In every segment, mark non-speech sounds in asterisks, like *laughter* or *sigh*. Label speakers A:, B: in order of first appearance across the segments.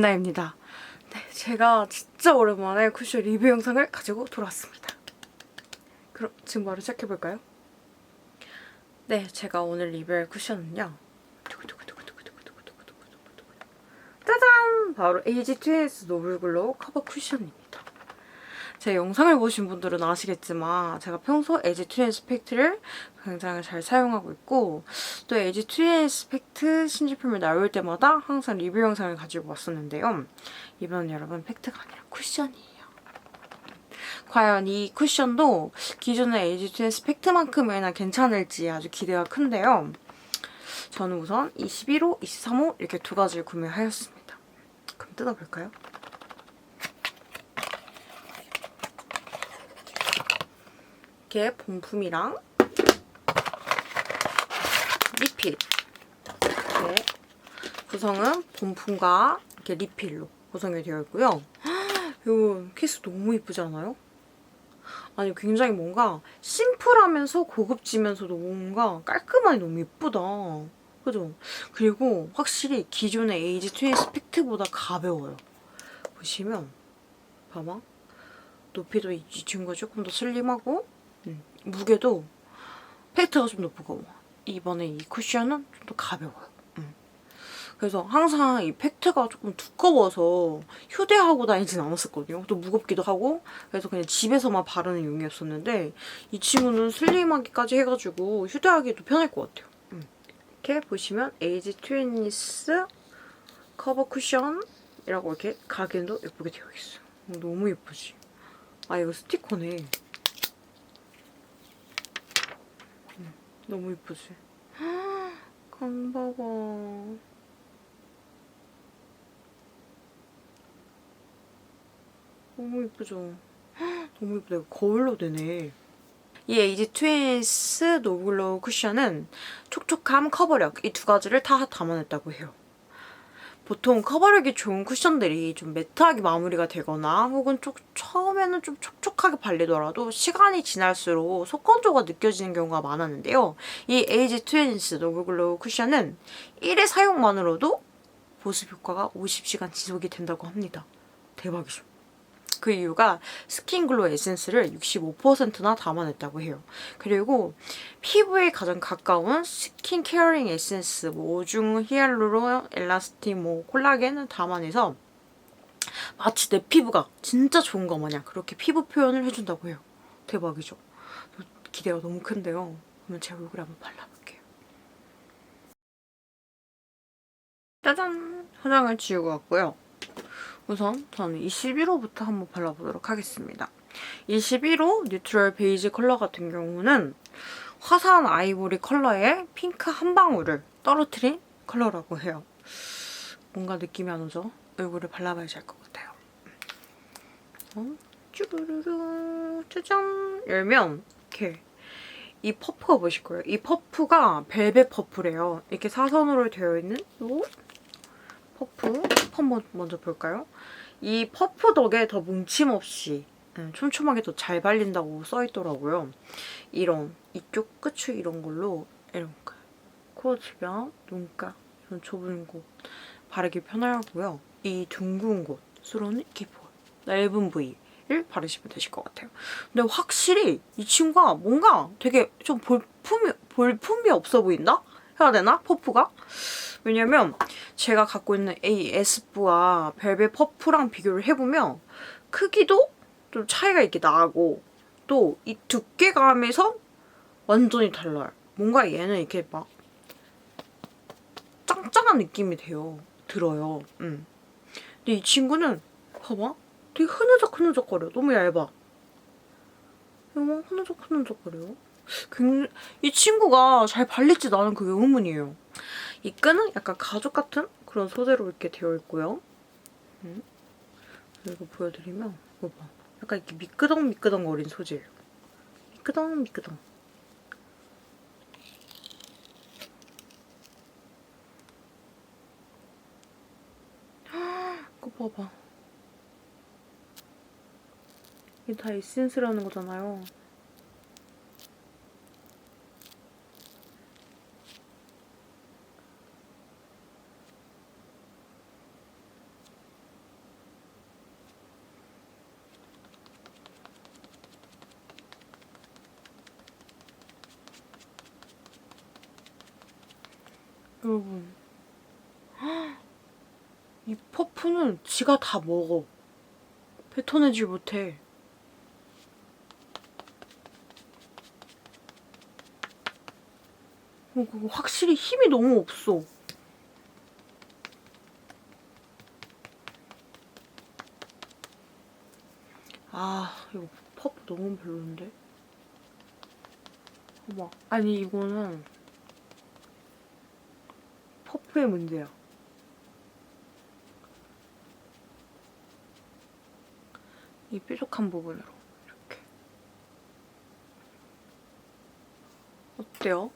A: 김나입니다. 네, 제가 진짜 오랜만에 쿠션 리뷰 영상을 가지고 돌아왔습니다. 그럼 지금 바로 시작해볼까요? 네, 제가 오늘 리뷰할 쿠션은요. 짜잔! 바로 AG2S 노블글로우 커버 쿠션입니다. 제 영상을 보신 분들은 아시겠지만 제가 평소 AG2S 팩트를 굉장히 잘 사용하고 있고 또 AG2S 팩트 신제품이 나올 때마다 항상 리뷰 영상을 가지고 왔었는데요. 이번은 여러분 팩트가 아니라 쿠션이에요. 과연 이 쿠션도 기존의 AG2S 팩트만큼이나 괜찮을지 아주 기대가 큰데요. 저는 우선 21호, 23호 이렇게 두 가지를 구매하였습니다. 그럼 뜯어볼까요? 이렇게 본품이랑 리필 이렇게 구성은 본품과 이렇게 리필로 구성이 되어 있고요. 이 케이스 너무 이쁘지 않아요? 아니 굉장히 뭔가 심플하면서 고급지면서도 뭔가 깔끔하니 너무 예쁘다. 그죠? 그리고 확실히 기존의 에이지2의 스펙트보다 가벼워요. 보시면 봐봐. 높이도 이 친구가 조금 더 슬림하고 음, 무게도 팩트가 좀 높고 이번에 이 쿠션은 좀 더 가벼워요. 음. 그래서 항상 이 팩트가 조금 두꺼워서 휴대하고 다니진 않았었거든요. 또 무겁기도 하고 그래서 그냥 집에서만 바르는 용이었었는데 이 친구는 슬림하기까지 해가지고 휴대하기도 편할 것 같아요. 음. 이렇게 보시면 에이지 트윈니스 커버 쿠션이라고 이렇게 가게도 예쁘게 되어 있어요. 너무 예쁘지? 아 이거 스티커네. 너무 이쁘지? *gasps* 강 봐봐. 너무 이쁘죠? *gasps* 너무 이쁘다. 거울로 되네. 이 에이지 트윈스 노블로우 쿠션은 촉촉함, 커버력 이 두 가지를 다 담아냈다고 해요. 보통 커버력이 좋은 쿠션들이 좀 매트하게 마무리가 되거나 혹은 좀 처음에는 좀 촉촉하게 발리더라도 시간이 지날수록 속건조가 느껴지는 경우가 많았는데요. 이 에이지 트윈스 노블글로우 쿠션은 1회 사용만으로도 보습 효과가 50시간 지속이 된다고 합니다. 대박이죠. 그 이유가 스킨글로 에센스를 65%나 담아냈다고 해요. 그리고 피부에 가장 가까운 스킨 케어링 에센스, 뭐 오중 히알루론, 엘라스틴, 뭐 콜라겐을 담아내서 마치 내 피부가 진짜 좋은 거 마냥 그렇게 피부 표현을 해준다고 해요. 대박이죠. 기대가 너무 큰데요. 그러면 제 얼굴에 한번 발라볼게요. 짜잔! 화장을 지우고 왔고요. 우선 저는 21호부터 한번 발라보도록 하겠습니다. 21호 뉴트럴 베이지 컬러 같은 경우는 화사한 아이보리 컬러에 핑크 한 방울을 떨어뜨린 컬러라고 해요. 뭔가 느낌이 안 오죠? 얼굴에 발라봐야지 알 것 같아요. 어? 쭈루루루 짜잔 열면 이렇게 이 퍼프가 보실 거예요. 이 퍼프가 벨벳 퍼프래요. 이렇게 사선으로 되어 있는 요 퍼프 한번 먼저 볼까요? 이 퍼프 덕에 더 뭉침 없이 음, 촘촘하게 더 잘 발린다고 써있더라고요. 이런 이쪽 끝을 이런 걸로 이런 코 주변, 눈가 이런 좁은 곳 바르기 편하고요. 이 둥근 곳으로는 이렇게 보여 넓은 부위를 바르시면 되실 것 같아요. 근데 확실히 이 친구가 뭔가 되게 좀 볼품이, 볼품이 없어 보인다? 해야 되나? 퍼프가? 왜냐면 제가 갖고 있는 ASF와 벨벳 퍼프랑 비교를 해보면 크기도 좀 차이가 있게 나고 또 이 두께감에서 완전히 달라요. 뭔가 얘는 이렇게 막 짱짱한 느낌이 돼요. 들어요. 음. 근데 이 친구는 봐봐. 되게 흐느적 흐느적거려. 너무 얇아. 이거 흐느적 흐느적거려. 이 친구가 잘 발릴지 나는 그게 의문이에요. 이 끈은 약간 가죽 같은 그런 소재로 이렇게 되어 있고요. 음. 그리고 보여드리면 이거 봐. 약간 이렇게 미끄덩 미끄덩 거린 소재예요. 미끄덩 미끄덩. 이거 봐봐. 이게 다 에센스라는 거잖아요. 여러분. 이 퍼프는 지가 다 먹어. 뱉어내질 못해. 어, 확실히 힘이 너무 없어. 아, 이거 퍼프 너무 별론데? 아니 이거는 퍼프의 문제야. 이 뾰족한 부분으로 이렇게. 어때요?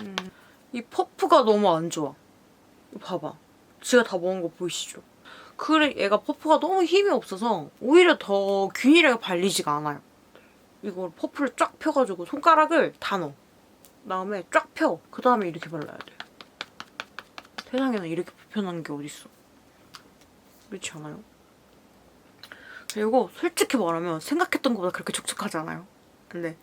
A: 음, 이 퍼프가 너무 안 좋아. 봐봐. 지가 다 먹은 거 보이시죠? 그래 얘가 퍼프가 너무 힘이 없어서 오히려 더 균일하게 발리지가 않아요. 이걸 퍼프를 쫙 펴가지고 손가락을 다 넣어. 그다음에 쫙 펴. 그 다음에 이렇게 발라야 돼. 세상에는 이렇게 불편한 게 어딨어. 그렇지 않아요? 그리고 솔직히 말하면 생각했던 것보다 그렇게 촉촉하지 않아요. 근데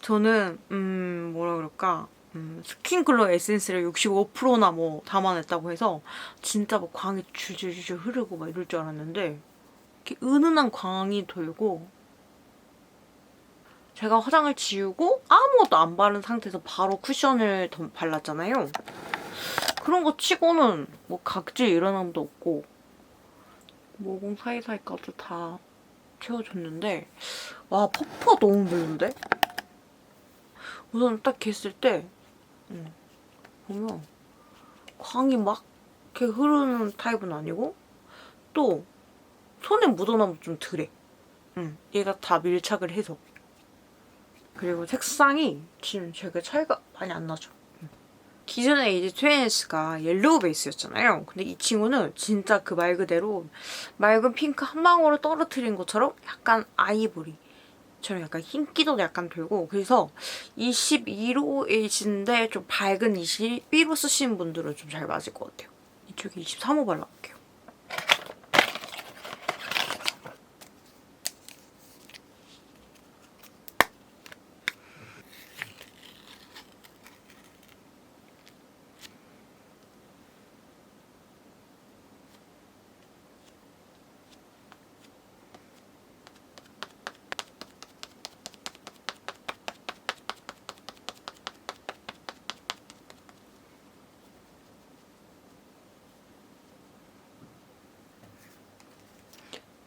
A: 저는 음 뭐라 그럴까 음, 스킨글로 에센스를 65%나 뭐 담아냈다고 해서 진짜 뭐 광이 줄줄줄 흐르고 막 이럴 줄 알았는데 이렇게 은은한 광이 돌고 제가 화장을 지우고 아무것도 안 바른 상태에서 바로 쿠션을 더 발랐잖아요. 그런 거 치고는 뭐 각질 일어남도 없고 모공 사이사이까지 다 채워줬는데 와 퍼프가 너무 별론데? 우선 딱 했을 때 음, 보면 광이 막 이렇게 흐르는 타입은 아니고 또 손에 묻어나면 좀 덜해. 음, 얘가 다 밀착을 해서 그리고 색상이 지금 제가 차이가 많이 안 나죠. 음. 기존에 이제 트윈스가 옐로우 베이스였잖아요. 근데 이 친구는 진짜 그 말 그대로 맑은 핑크 한 방울을 떨어뜨린 것처럼 약간 아이보리. 처럼 약간 흰기도 약간 돌고 그래서 22로 에이지인데 좀 밝은 22로 쓰시는 분들은 좀 잘 맞을 것 같아요. 이쪽에 23호 발라볼게요.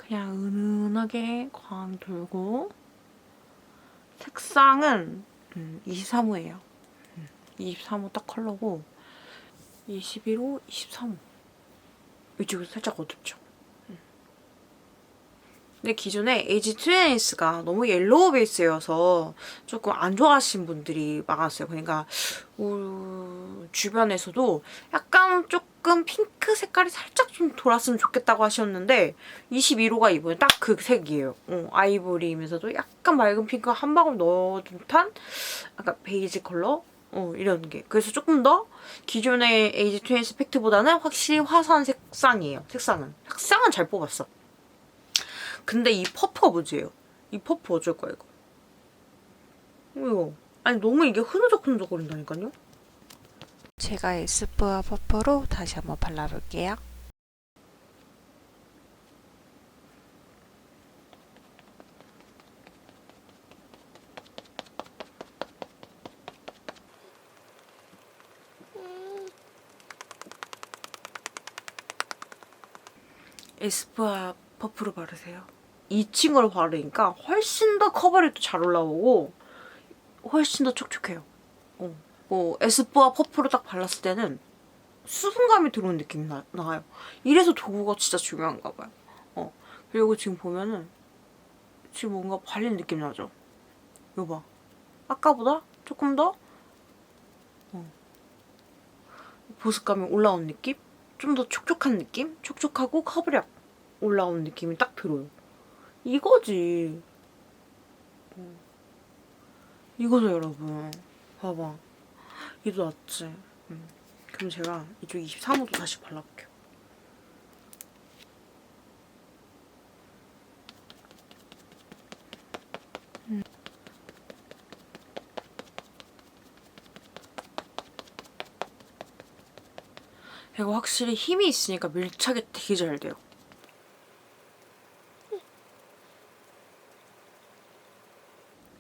A: 그냥 은은하게 광 돌고 색상은 음, 23호예요. 음, 23호 딱 컬러고 21호, 23호 이쪽이 살짝 어둡죠. 음. 근데 기존에 에이지 트윈스가 너무 옐로우 베이스여서 조금 안 좋아하신 분들이 많았어요. 그러니까 우, 주변에서도 약간 조금 핑크 색깔이 살짝 좀 돌았으면 좋겠다고 하셨는데 21호가 이번에 딱 그 색이에요. 어, 아이보리이면서도 약간 맑은 핑크 한 방울 넣어둔 듯한 약간 베이지 컬러 어, 이런 게. 그래서 조금 더 기존의 에이지 트윈스 팩트보다는 확실히 화사한 색상이에요. 색상은. 색상은 잘 뽑았어. 근데 이 퍼프가 문제예요. 이 퍼프 어쩔 거야 이거. 이거. 아니 너무 이게 흐느적흐느적 거린다니까요.
B: 제가 에스쁘아 퍼프로 다시 한번 발라볼게요.
A: 에스쁘아 퍼프로 바르세요. 이 친구를 바르니까 훨씬 더 커버력도 잘 올라오고 훨씬 더 촉촉해요. 어. 뭐 에스쁘아 퍼프로 딱 발랐을 때는 수분감이 들어오는 느낌이 나, 나요. 이래서 도구가 진짜 중요한가 봐요. 어. 그리고 지금 보면은 지금 뭔가 발린 느낌 나죠? 이거 봐. 아까보다 조금 더 어. 보습감이 올라온 느낌? 좀 더 촉촉한 느낌? 촉촉하고 커버력 올라온 느낌이 딱 들어요. 이거지. 어. 이거죠, 여러분. 봐봐. 이도 낫지. 음. 그럼 제가 이쪽 23호도 다시 발라볼게요. 음. 이거 확실히 힘이 있으니까 밀착이 되게 잘 돼요.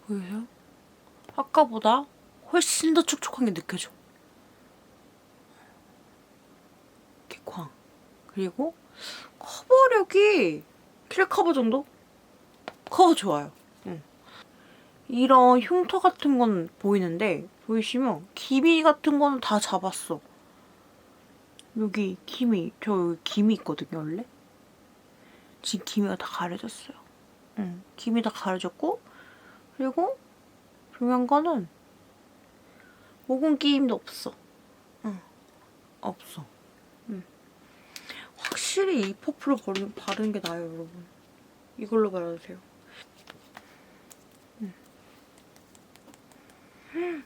A: 보이세요? 아까보다 훨씬 더 촉촉한 게 느껴져. 이렇게 광. 그리고 커버력이 킬 커버 정도? 커버 좋아요. 응. 이런 흉터 같은 건 보이는데 보이시면 기미 같은 거는 다 잡았어. 여기 기미, 저 여기 기미 있거든요, 원래. 지금 기미가 다 가려졌어요. 응, 기미 다 가려졌고, 그리고 중요한 거는 모공 끼임도 없어. 응, 없어. 응. 확실히 이 퍼플을 바르, 바르는 게 나아요, 여러분. 이걸로 발라주세요. 응.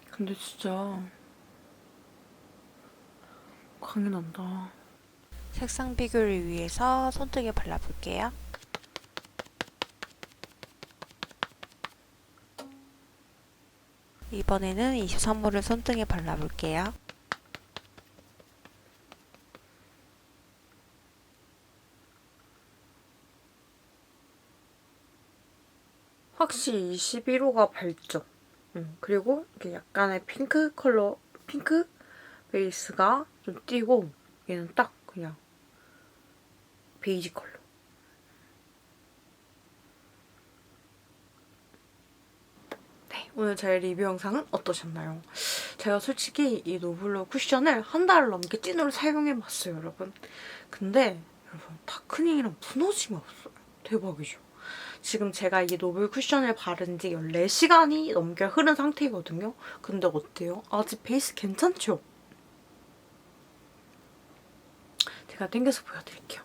A: 근데 진짜 광이 난다.
B: 색상 비교를 위해서 손등에 발라볼게요. 이번에는 23호를 손등에 발라볼게요.
A: 확실히 21호가 밝죠. 음, 그리고 이렇게 약간의 핑크 컬러, 핑크 베이스가 좀 띄고 얘는 딱 그냥 베이지 컬러. 오늘 제 리뷰 영상은 어떠셨나요? 제가 솔직히 이 노블러 쿠션을 한 달 넘게 찐으로 사용해봤어요, 여러분. 근데 여러분 다크닝이랑 무너짐이 없어요. 대박이죠? 지금 제가 이 노블 쿠션을 바른 지 14시간이 넘게 흐른 상태거든요. 근데 어때요? 아직 베이스 괜찮죠? 제가 땡겨서 보여드릴게요.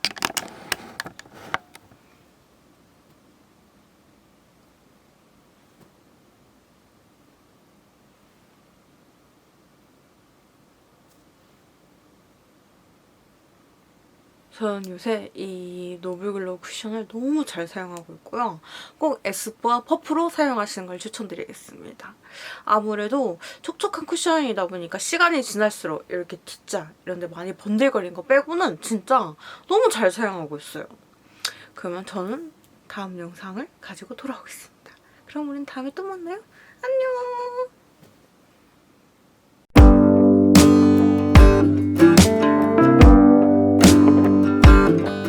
A: 저는 요새 이 노블글로우 쿠션을 너무 잘 사용하고 있고요. 꼭 에스쁘와 퍼프로 사용하시는 걸 추천드리겠습니다. 아무래도 촉촉한 쿠션이다 보니까 시간이 지날수록 이렇게 T자 이런 데 많이 번들거리는 거 빼고는 진짜 너무 잘 사용하고 있어요. 그러면 저는 다음 영상을 가지고 돌아오겠습니다. 그럼 우린 다음에 또 만나요. 안녕!